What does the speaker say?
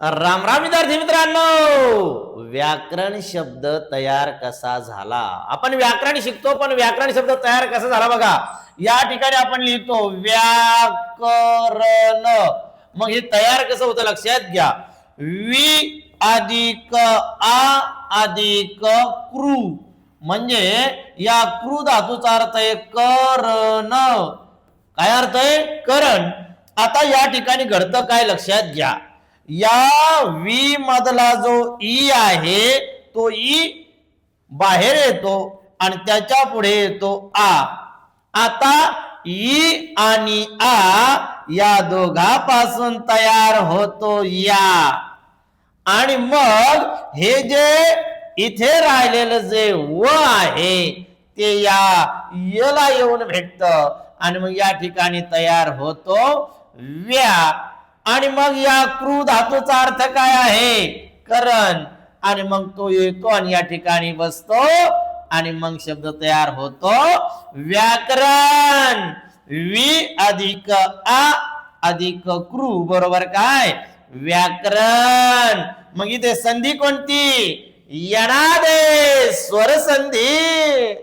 राम राम विद्यार्थी मित्रांनो. व्याकरण शब्द तयार कसा झाला? आपण व्याकरण शिकतो पण व्याकरण शब्द तयार कसा झाला बघा. या ठिकाणी आपण लिहितो व्याकरण. मग हे तयार कसं होतं लक्षात घ्या. वि अधिक आ अधिक क्रू म्हणजे या क्रू धातूचा अर्थ आहे करण. काय अर्थ आहे? करण. आता या ठिकाणी घडतं काय लक्षात घ्या. या वी मधला जो ई आहे तो ई बाहेर येतो आणि त्याच्या पुढे येतो आ आता ई आणि आ या दोघापासून तयार होतो या. आणि मग हे जे इथे राहिलेलं जे व आहे ते या यला येऊन भेटत. आणि मग या ठिकाणी तयार होतो व्या. आणि मग या क्रू धातूचा अर्थ काय आहे? करण. आणि मग तो येतो आणि या ठिकाणी बसतो आणि मग शब्द तयार होतो व्याकरण. वि अधिक आ अधिक क्रू. बरोबर काय? व्याकरण. मग इथे संधी कोणती? येणार स्वर संधी